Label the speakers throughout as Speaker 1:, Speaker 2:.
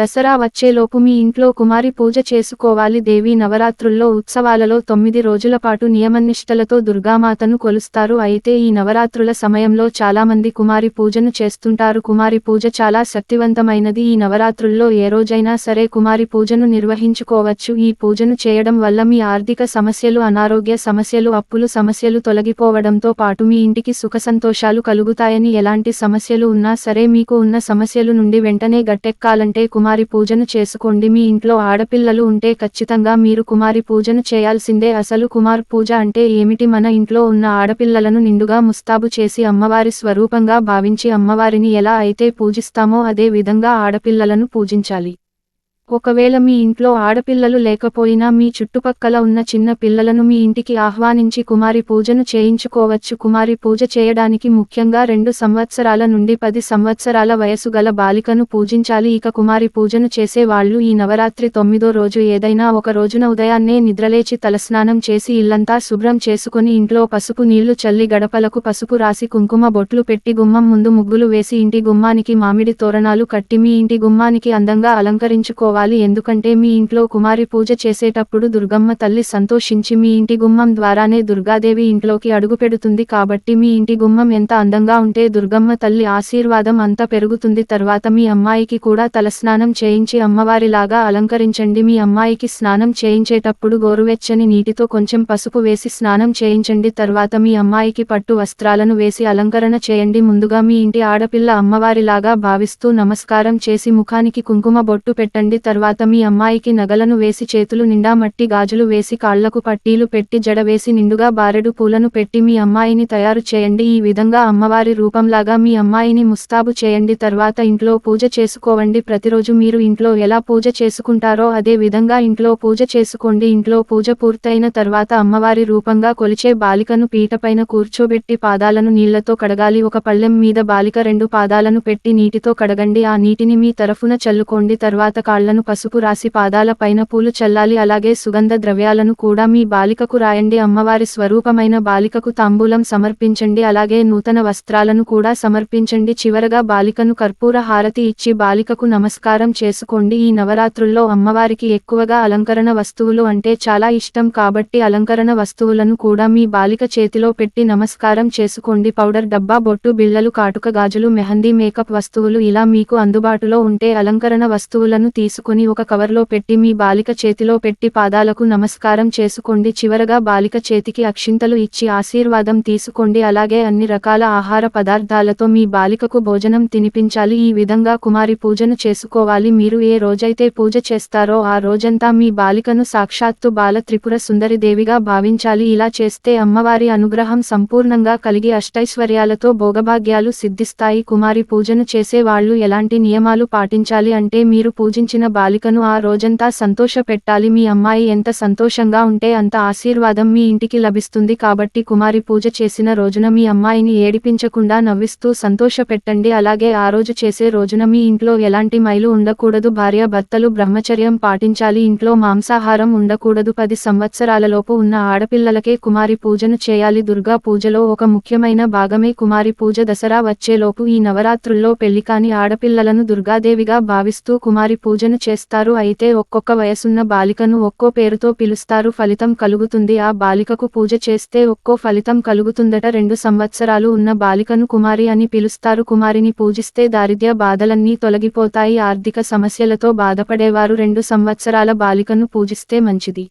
Speaker 1: దసరా వచ్చేలోపు మీ ఇంట్లో కుమారి పూజ చేసుకోవాలి. దేవి నవరాత్రుల్లో ఉత్సవాలలో తొమ్మిది రోజుల పాటు నియమనిష్టలతో దుర్గామాతను కొలుస్తారు. అయితే ఈ నవరాత్రుల సమయంలో చాలామంది కుమారి పూజను చేస్తుంటారు. కుమారి పూజ చాలా శక్తివంతమైనది. ఈ నవరాత్రుల్లో ఏ రోజైనా సరే కుమారి పూజను నిర్వహించుకోవచ్చు. ఈ పూజను చేయడం వల్ల మీ ఆర్థిక సమస్యలు అనారోగ్య సమస్యలు అప్పులు సమస్యలు తొలగిపోవడంతో పాటు మీ ఇంటికి సుఖ సంతోషాలు కలుగుతాయని ఎలాంటి సమస్యలు ఉన్నా సరే మీకు ఉన్న సమస్యలు నుండి వెంటనే గట్టెక్కాలంటే కుమార్ కుమారి పూజను చేసుకోండి. మీ ఇంట్లో ఆడపిల్లలు ఉంటే ఖచ్చితంగా మీరు కుమారి పూజను చేయాల్సిందే. అసలు కుమార్ పూజ అంటే ఏమిటి? మన ఇంట్లో ఉన్న ఆడపిల్లలను నిండుగా ముస్తాబు చేసి అమ్మవారి స్వరూపంగా భావించి అమ్మవారిని ఎలా అయితే పూజిస్తామో అదే విధంగా ఆడపిల్లలను పూజించాలి. ఒకవేళ మీ ఇంట్లో ఆడపిల్లలు లేకపోయినా మీ చుట్టుపక్కల ఉన్న చిన్న పిల్లలను మీ ఇంటికి ఆహ్వానించి కుమారి పూజను చేయించుకోవచ్చు. కుమారి పూజ చేయడానికి ముఖ్యంగా రెండు సంవత్సరాల నుండి పది సంవత్సరాల వయసు గల బాలికను పూజించాలి. ఇక కుమారి పూజను చేసే వాళ్ళు ఈ నవరాత్రి తొమ్మిదో రోజు ఏదైనా ఒక రోజున ఉదయాన్నే నిద్రలేచి తలస్నానం చేసి ఇల్లంతా శుభ్రం చేసుకుని ఇంట్లో పసుపు నీళ్ళు చల్లి గడపలకు పసుపు రాసి కుంకుమ బొట్లు పెట్టి గుమ్మం ముందు ముగ్గులు వేసి ఇంటి గుమ్మానికి మామిడి తోరణాలు కట్టి మీ ఇంటి గుమ్మానికి అందంగా అలంకరించుకోవాలి. ఎందుకంటే మీ ఇంట్లో కుమారి పూజ చేసేటప్పుడు దుర్గమ్మ తల్లి సంతోషించి మీ ఇంటి గుమ్మం ద్వారానే దుర్గాదేవి ఇంట్లోకి అడుగుపెడుతుంది కాబట్టి మీ ఇంటి గుమ్మం ఎంత అందంగా ఉంటే దుర్గమ్మ తల్లి ఆశీర్వాదం అంతా పెరుగుతుంది. తర్వాత మీ అమ్మాయికి కూడా తలస్నానం చేయించి అమ్మవారిలాగా అలంకరించండి. మీ అమ్మాయికి స్నానం చేయించేటప్పుడు గోరువెచ్చని నీటితో కొంచెం పసుపు వేసి స్నానం చేయించండి. తర్వాత మీ అమ్మాయికి పట్టు వస్త్రాలను వేసి అలంకరణ చేయండి. ముందుగా మీ ఇంటి ఆడపిల్ల అమ్మవారిలాగా భావిస్తూ నమస్కారం చేసి ముఖానికి కుంకుమ బొట్టు పెట్టండి. తర్వాత మీ అమ్మాయికి నగలను వేసి చేతులు నిండా మట్టి గాజులు వేసి కాళ్ళకు పట్టీలు పెట్టి జడ వేసి నిండుగా బారెడు పూలను పెట్టి మీ అమ్మాయిని తయారు చేయండి. ఈ విధంగా అమ్మవారి రూపంలాగా మీ అమ్మాయిని ముస్తాబు చేయండి. తర్వాత ఇంట్లో పూజ చేసుకోవండి. ప్రతిరోజు మీరు ఇంట్లో ఎలా పూజ చేసుకుంటారో అదే విధంగా ఇంట్లో పూజ చేసుకోండి. ఇంట్లో పూజ పూర్తయిన తర్వాత అమ్మవారి రూపంగా కొలిచే బాలికను పీటపైన కూర్చోబెట్టి పాదాలను నీళ్ళతో కడగాలి. ఒక పళ్ళెం మీద బాలిక రెండు పాదాలను పెట్టి నీటితో కడగండి. ఆ నీటిని మీ తరఫున చల్లుకోండి. తర్వాత కాళ్ళను పసుపు రాసి పాదాల పైన పూలు చల్లాలి అలాగే సుగంధ ద్రవ్యాలను కూడా మీ బాలికకు రాయండి. అమ్మవారి స్వరూపమైన బాలికకు తాంబూలం సమర్పించండి అలాగే నూతన వస్త్రాలను కూడా సమర్పించండి. చివరగా బాలికను కర్పూర హారతి ఇచ్చి బాలికకు నమస్కారం చేసుకోండి. ఈ నవరాత్రుల్లో అమ్మవారికి ఎక్కువగా అలంకరణ వస్తువులు అంటే చాలా ఇష్టం కాబట్టి అలంకరణ వస్తువులను కూడా మీ బాలిక చేతిలో పెట్టి నమస్కారం చేసుకోండి. పౌడర్ డబ్బా బొట్టు బిళ్ళలు కాటుక గాజులు మెహందీ మేకప్ వస్తువులు ఇలా మీకు అందుబాటులో ఉంటే అలంకరణ వస్తువులను తీసుకుని ఒక కవర్లో పెట్టి మీ బాలిక చేతిలో పెట్టి పాదాలకు నమస్కారం చేసుకోండి. చివరగా బాలిక చేతికి అక్షింతలు ఇచ్చి ఆశీర్వాదం తీసుకోండి. అలాగే అన్ని రకాల ఆహార పదార్థాలతో మీ బాలికకు భోజనం తినిపించాలి. ఈ విధంగా కుమారి పూజను చేసుకోవాలి. మీరు ఏ రోజైతే పూజ చేస్తారో ఆ రోజంతా మీ బాలికను సాక్షాత్తు బాల త్రిపుర సుందరి దేవిగా భావించాలి. ఇలా చేస్తే అమ్మవారి అనుగ్రహం సంపూర్ణంగా కలిగి అష్టైశ్వర్యాలతో భోగభాగ్యాలు సిద్ధిస్తాయి. కుమారి పూజను చేసే వాళ్ళు ఎలాంటి నియమాలు పాటించాలి అంటే మీరు పూజించిన బాలికను ఆ రోజంతా సంతోష పెట్టాలి మీ అమ్మాయి ఎంత సంతోషంగా ఉంటే అంత ఆశీర్వాదం మీ ఇంటికి లభిస్తుంది కాబట్టి కుమారి పూజ చేసిన రోజున మీ అమ్మాయిని ఏడిపించకుండా నవ్విస్తూ సంతోష పెట్టండి అలాగే ఆ రోజు చేసే రోజున మీ ఇంట్లో ఎలాంటి మైలు ఉండకూడదు. భార్య భర్తలు బ్రహ్మచర్యం పాటించాలి. ఇంట్లో మాంసాహారం ఉండకూడదు. పది సంవత్సరాలలోపు ఉన్న ఆడపిల్లలకే కుమారి పూజను చేయాలి. దుర్గా పూజలో ఒక ముఖ్యమైన భాగమే కుమారి పూజ. దసరా వచ్చేలోపు ఈ నవరాత్రుల్లో పెళ్ళికాని ఆడపిల్లలను దుర్గాదేవిగా భావిస్తూ కుమారి పూజను చేస్తారు అయితే ఒక్కొక్క వయసున్న బాలికను ఒక్కో పేరుతో పిలుస్తారు. ఫలితం కలుగుతుంది. ఆ బాలికకు పూజ చేస్తే ఒక్కో ఫలితం కలుగుతుందట. రెండు సంవత్సరాలు ఉన్న బాలికను కుమారి అని పిలుస్తారు. కుమారిని పూజిస్తే దారిద్ర్య బాధలన్నీ తొలగిపోతాయి. ఆర్థిక సమస్యలతో బాధపడేవారు రెండు సంవత్సరాల బాలికను పూజిస్తే మంచిది.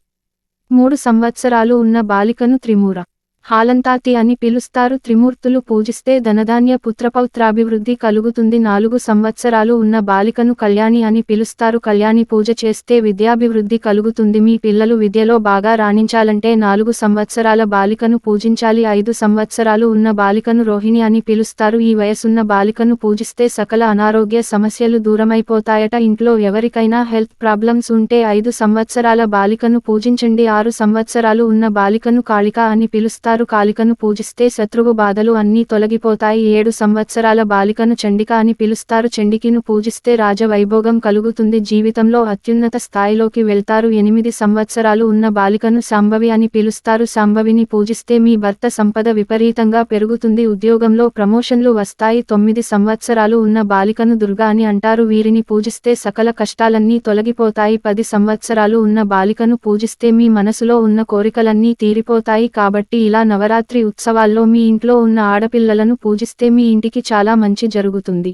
Speaker 1: మూడు సంవత్సరాలు ఉన్న బాలికను త్రిమూర హాలంతాతి అని పిలుస్తారు. త్రిమూర్తులు పూజిస్తే ధనధాన్య పుత్రపౌత్రాభివృద్ధి కలుగుతుంది. నాలుగు సంవత్సరాలు ఉన్న బాలికను కళ్యాణి అని పిలుస్తారు. కళ్యాణి పూజ చేస్తే విద్యాభివృద్ధి కలుగుతుంది. మీ పిల్లలు విద్యలో బాగా రాణించాలంటే నాలుగు సంవత్సరాల బాలికను పూజించాలి. ఐదు సంవత్సరాలు ఉన్న బాలికను రోహిణి అని పిలుస్తారు. ఈ వయసున్న బాలికను పూజిస్తే సకల అనారోగ్య సమస్యలు దూరమైపోతాయట. ఇంట్లో ఎవరికైనా హెల్త్ ప్రాబ్లమ్స్ ఉంటే ఐదు సంవత్సరాల బాలికను పూజించండి. ఆరు సంవత్సరాలు ఉన్న బాలికను కాళిక అని పిలుస్తారు. అమ్మవారు కాలికను పూజిస్తే శత్రువు బాధలు అన్నీ తొలగిపోతాయి. ఏడు సంవత్సరాల బాలికను చండిక అని పిలుస్తారు. చండికిను పూజిస్తే రాజవైభోగం కలుగుతుంది. జీవితంలో అత్యున్నత స్థాయిలోకి వెళ్తారు. ఎనిమిది సంవత్సరాలు ఉన్న బాలికను శాంభవి అని పిలుస్తారు. శాంభవిని పూజిస్తే మీ భర్త సంపద విపరీతంగా పెరుగుతుంది. ఉద్యోగంలో ప్రమోషన్లు వస్తాయి. తొమ్మిది సంవత్సరాలు ఉన్న బాలికను దుర్గా అని అంటారు. వీరిని పూజిస్తే సకల కష్టాలన్నీ తొలగిపోతాయి. పది సంవత్సరాలు ఉన్న బాలికను పూజిస్తే మీ మనసులో ఉన్న కోరికలన్నీ తీరిపోతాయి. కాబట్టి ఇలా ఇలా నవరాత్రి ఉత్సవాల్లో మీ ఇంట్లో ఉన్న ఆడపిల్లలను పూజిస్తే మీ ఇంటికి చాలా మంచి జరుగుతుంది.